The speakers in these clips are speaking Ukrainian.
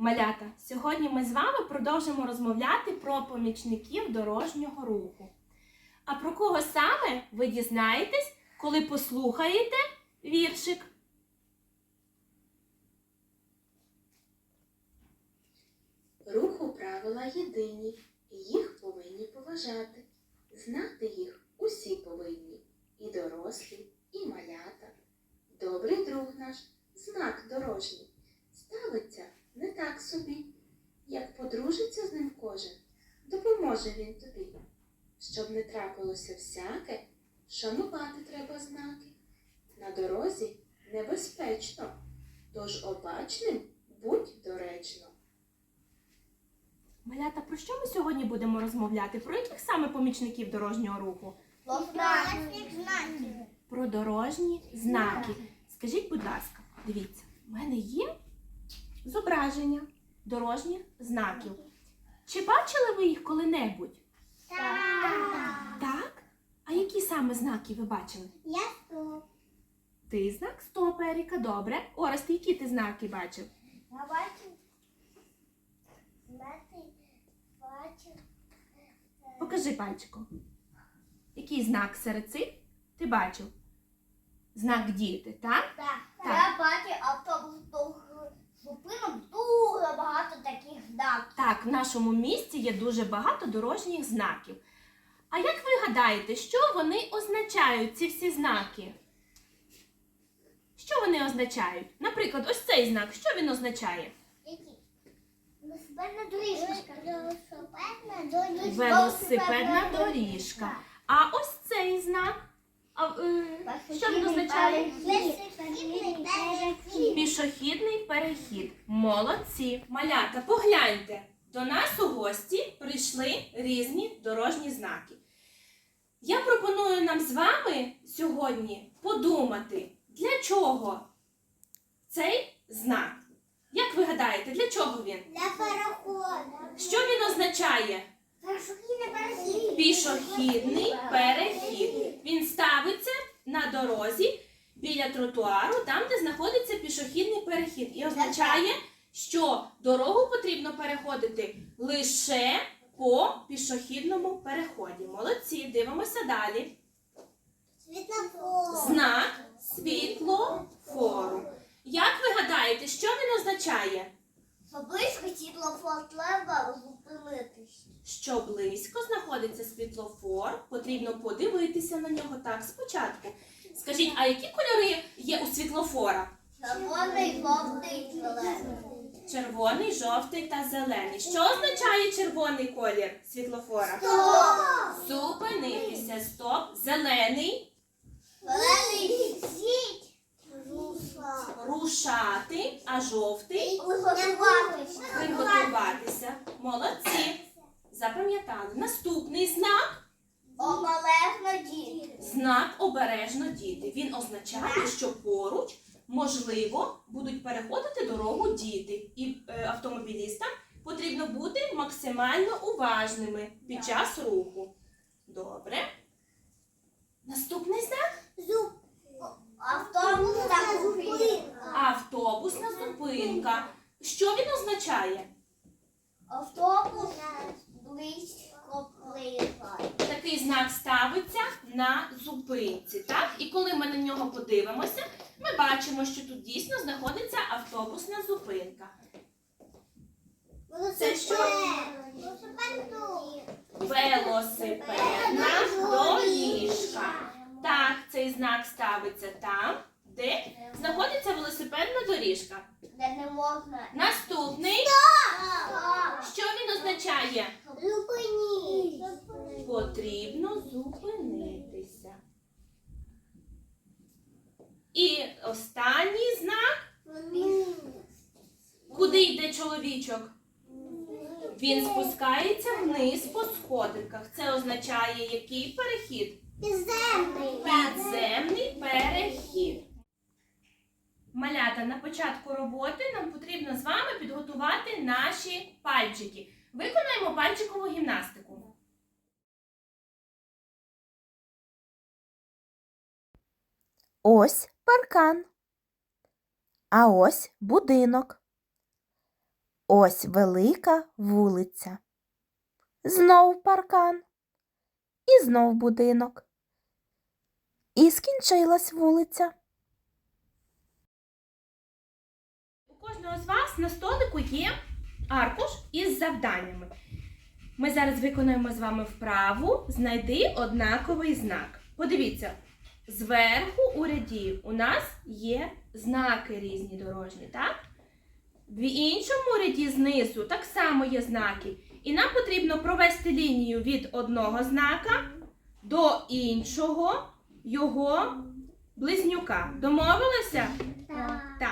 Малята, сьогодні ми з вами продовжимо розмовляти про помічників дорожнього руху. А про кого саме ви дізнаєтесь, коли послухаєте віршик? Руху правила єдині, їх повинні поважати. Знати їх усі повинні, і дорослі, і малята. Добрий друг наш, знак дорожній, ставиться не так собі. Як подружиться з ним кожен, допоможе він тобі. Щоб не трапилося всяке, шанувати треба знаки. На дорозі небезпечно, тож обачним будь доречно. Малята, про що ми сьогодні будемо розмовляти? Про яких саме помічників дорожнього руху? Власник знаків. Про дорожні знаки. Скажіть, будь ласка, дивіться, в мене є зображення дорожніх знаків. Чи бачили ви їх коли-небудь? Так. Так? А які саме знаки ви бачили? Я стоп. Ти знак стоп, Еріка, добре. Орес, які ти знаки бачив? Я бачу. Знати, бачу. Покажи пальчиком. Який знак серед цих ти бачив? Знак діти, так? Так. Я бачу автобус довго зупинок дуже багато таких знаків. Так, в нашому місті є дуже багато дорожніх знаків. А як ви гадаєте, що вони означають, ці всі знаки? Що вони означають? Наприклад, ось цей знак, що він означає? Які? Велосипедна доріжка. Велосипедна доріжка. Велосипедна доріжка. А ось цей знак. А, е, що він означає? Пішохідний перехід. Пішохідний перехід. Молодці. Малята, погляньте. До нас у гості прийшли різні дорожні знаки. Я пропоную нам з вами сьогодні подумати, для чого цей знак. Як ви гадаєте, для чого він? Для переходу. Що він означає? Пішохідний перехід. Він ставиться на дорозі біля тротуару, там, де знаходиться пішохідний перехід. І означає, що дорогу потрібно переходити лише по пішохідному переході. Молодці, дивимося далі. Знак світлофору. Як ви гадаєте, що він означає? Поблизько світлофор зупинитись. Що близько знаходиться світлофор, потрібно подивитися на нього так спочатку. Скажіть, а які кольори є у світлофора? Червоний, жовтий, зелений. Червоний, жовтий та зелений. Що означає червоний колір світлофора? Стоп! Зупинитися, стоп. Зелений Зелений. Рушати, а жовтий Приготуватися. Молодці. Запам'ятали. Наступний знак Обережно діти. знак обережно діти. Він означає, що поруч, можливо, будуть переходити дорогу діти. І е, автомобілістам потрібно бути максимально уважними під час руху. Добре. Наступний знак Зуб. Автобус та зупинка. автобусна зупинка. Що він означає? Автобус близько приїжджає. Такий знак ставиться на зупинці. Так? І коли ми на нього подивимося, ми бачимо, що тут дійсно знаходиться автобусна зупинка. Це що? Велосипедна доріжка. Так, цей знак ставиться там, де знаходиться велосипедна доріжка. Де не можна. Наступний, що він означає? Зупиніть. Потрібно зупинитися. І останній знак, куди йде чоловічок? Він спускається вниз по сходинках. Це означає який перехід? Підземний. Підземний перехід. Малята, на початку роботи нам потрібно з вами підготувати наші пальчики. Виконаємо пальчикову гімнастику. Ось паркан. А ось будинок. Ось велика вулиця. Знов паркан. І знов будинок. І скінчилась вулиця. У кожного з вас на столику є аркуш із завданнями. Ми зараз виконуємо з вами вправу Знайди однаковий знак. Подивіться, зверху у ряді у нас є знаки різні дорожні, так? В іншому ряді знизу так само є знаки. І нам потрібно провести лінію від одного знака до іншого його близнюка. Домовилися? Так.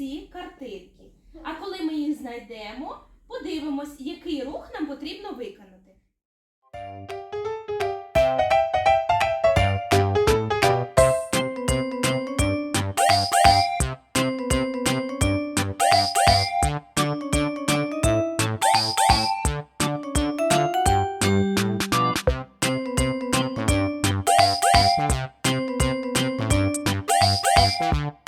Ці картинки. А коли ми їх знайдемо, подивимось, який рух нам потрібно виконати. Діти,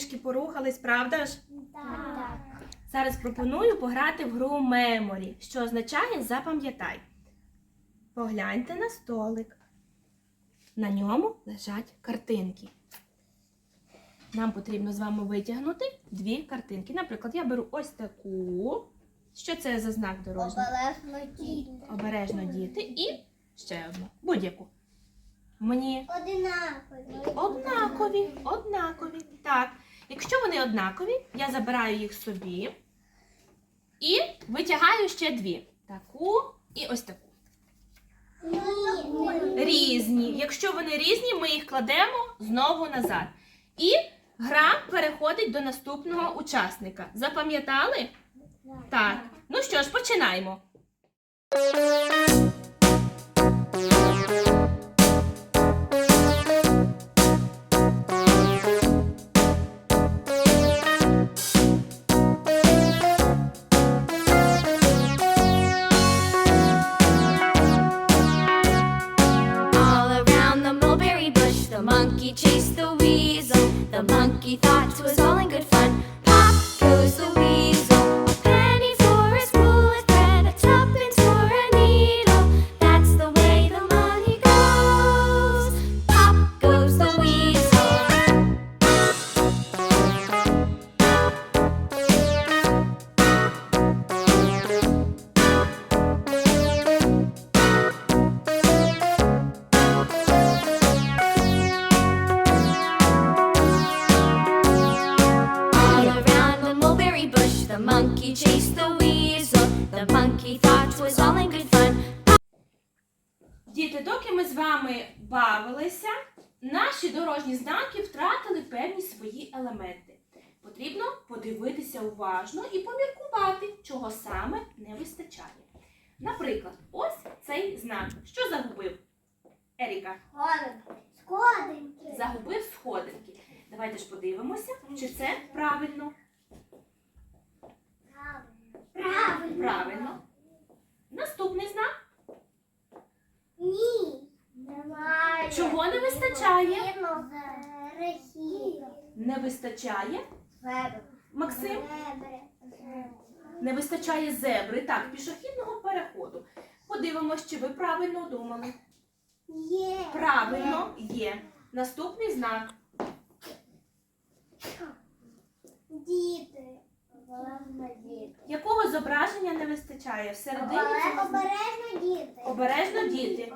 трішки порухались, правда ж? Так. Зараз пропоную пограти в гру Меморі, що означає запам'ятай. Погляньте на столик. На ньому лежать картинки. Нам потрібно з вами витягнути дві картинки. Наприклад, я беру ось таку. Що це за знак дорожній? Обережно діти. Обережно діти. І ще одну. Будь-яку. Мені Одинакові. Однакові, однакові. Так. Якщо вони однакові, я забираю їх собі і витягаю ще дві. Таку і ось таку. Різні. Якщо вони різні, ми їх кладемо знову назад. І гра переходить до наступного учасника. Запам'ятали? Так. Ну що ж, починаємо. Chased the weasel. The monkey thought thought 'twas all in подивитися уважно і поміркувати, чого саме не вистачає. Наприклад, ось цей знак. Що загубив? Еріка Сходинки. Загубив сходинки. Давайте ж подивимося, чи це правильно. Правильно. Правильно. Наступний знак. Ні. Немає. Чого не вистачає? Не вистачає. Зебри. Максим? Не вистачає зебри. Так, пішохідного переходу. Подивимось, чи ви правильно думали. Є. Правильно є. Наступний знак. Діти. Діти. Якого зображення не вистачає? Всередині цього знаку? Обережно діти. Обережно діти.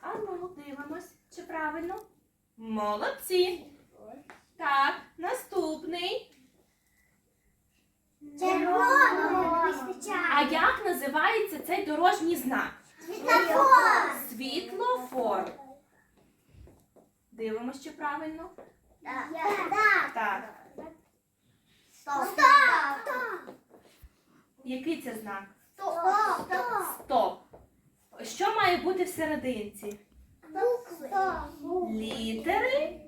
А ну, дивимось, чи правильно. Молодці. Так, наступний. Червоного не А як називається цей дорожній знак? Світлофор. Світлофор. Дивимось, чи правильно. Так. Так. Так. Стоп. Стоп. Який це знак? Стоп. Стоп. Що має бути всерединці? Букви. Літери.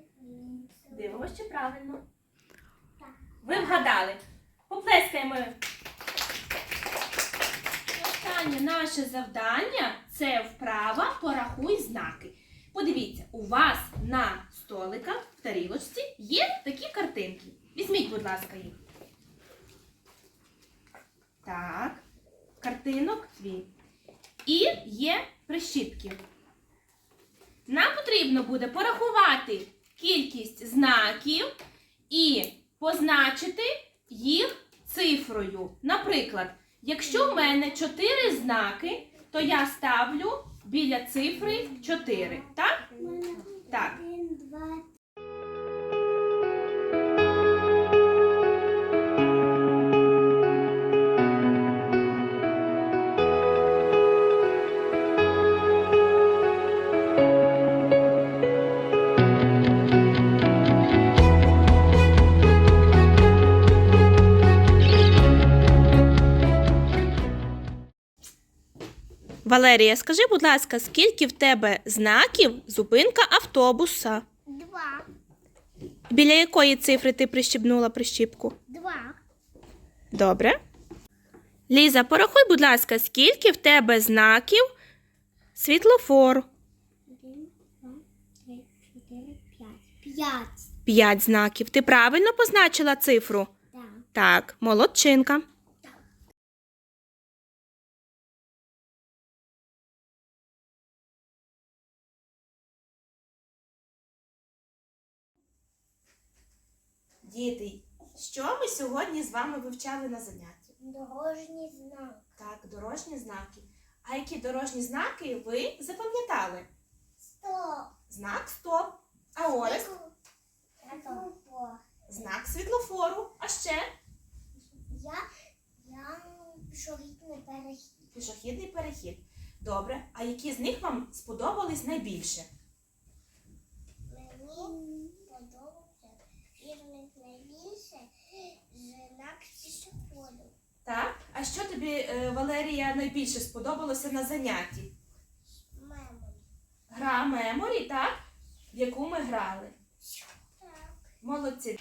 Дивимось, чи правильно. Ви вгадали. Поплескаємо. Останнє наше завдання це вправа порахуй знаки. Подивіться, у вас на столиках в тарілочці є такі картинки. Візьміть, будь ласка, їх. Так, картинок дві. І є прищіпки. Нам потрібно буде порахувати кількість знаків і позначити їх цифрою. Наприклад, якщо в мене 4 знаки, то я ставлю біля цифри 4. Так? Так. Валерія, скажи, будь ласка, скільки в тебе знаків зупинка автобуса? Два. Біля якої цифри ти прищібнула прищіпку? Два. Добре. Ліза, порахуй, будь ласка, скільки в тебе знаків світлофору? Один, два, три, чотири, п'ять. П'ять. П'ять знаків. Ти правильно позначила цифру? Так. Так, молодчинка. Діти, що ми сьогодні з вами вивчали на занятті? Дорожній знак. Так, дорожні знаки. А які дорожні знаки ви запам'ятали? Стоп. Знак стоп. А Орест? Світлофор. Знак світлофору. А ще Я, я пішохідний перехід. пішохідний перехід. Добре. А які з них вам сподобались найбільше? Мені подобається вірник найбільше знак пішоходу. Так? А що тобі, е, Валерія, найбільше сподобалося на занятті? Меморі. Гра Меморі, так? В яку ми грали. Так. Молодці.